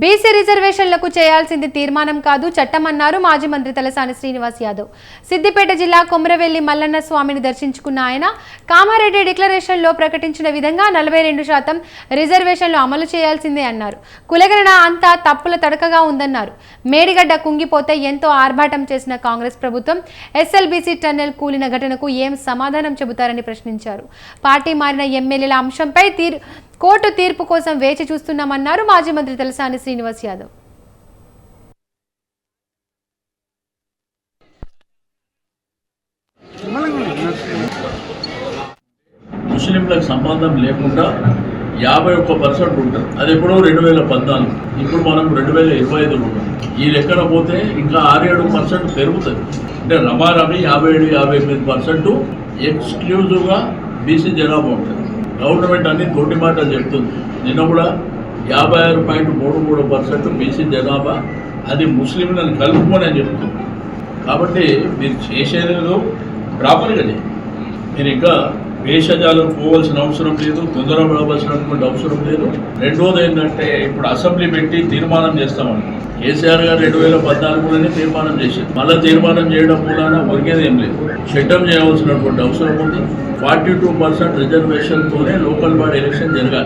BC రిజర్వేషన్లకు చేయాల్సింది తీర్మానం కాదు చట్టమన్నారు మాజీ మంత్రి తలసాని శ్రీనివాస్ యాదవ్. సిద్దిపేట జిల్లా కొమరవెల్లి మల్లన్న స్వామిని దర్శించుకున్న ఆయన కామారెడ్డి డిక్లరేషన్లో ప్రకటించిన విధంగా నలభై రెండు శాతం రిజర్వేషన్లు అమలు చేయాల్సిందే అన్నారు. కులగణన అంతా తప్పుల తడకగా ఉందన్నారు. మేడిగడ్డ కుంగిపోతే ఎంతో ఆర్భాటం చేసిన కాంగ్రెస్ ప్రభుత్వం ఎస్ఎల్బీసీ టన్నెల్ కూలిన ఘటనకు ఏం సమాధానం చెబుతారని ప్రశ్నించారు. పార్టీ మారిన ఎమ్మెల్యేల అంశంపై తీర్ కోర్టు తీర్పు కోసం వేచి చూస్తున్నామన్నారు మాజీ మంత్రి తలసాని శ్రీనివాస్ యాదవ్. ముస్లింలకు సంబంధం లేకుండా యాభై ఒక్క పర్సెంట్ ఉంటుంది. అది ఎప్పుడో రెండు వేల పద్నాలుగు. ఇప్పుడు మనం రెండు వేల ఇరవై ఐదులో ఉన్నాం. ఈ లెక్కన పోతే ఇంకా ఆరేడు పర్సెంట్ పెరుగుతుంది. అంటే రమారమి యాభై ఏడు యాభై ఎనిమిది పర్సెంట్ ఎక్స్క్లూజివ్గా బీసీ జనాభా ఉంటుంది. గవర్నమెంట్ అన్ని తోటి మాటలు చెప్తుంది. నిన్న కూడా యాభై ఆరు పాయింట్ మూడు మూడు పర్సెంట్ బీసీ జనాభా అది ముస్లింలను కలుపుకొని అని చెప్తుంది. కాబట్టి మీరు చేసేదేదో ప్రాపర్గా చేయండి. మీరు ఇంకా వేషజాలకు పోవాల్సిన అవసరం లేదు తొందరపడవలసినటువంటి అవసరం లేదు. రెండోది ఏంటంటే ఇప్పుడు అసెంబ్లీ పెట్టి తీర్మానం చేస్తామని. కేసీఆర్ గారు రెండు వేల పద్నాలుగులోనే తీర్మానం చేశారు. మళ్ళీ తీర్మానం చేయడం మూలాన ఒరిగేది ఏం లేదు. చట్టం చేయవలసినటువంటి అవసరం ఉంది. ఫార్టీ టూ పర్సెంట్ రిజర్వేషన్తోనే లోకల్ బాడీ ఎలక్షన్ జరగాలి.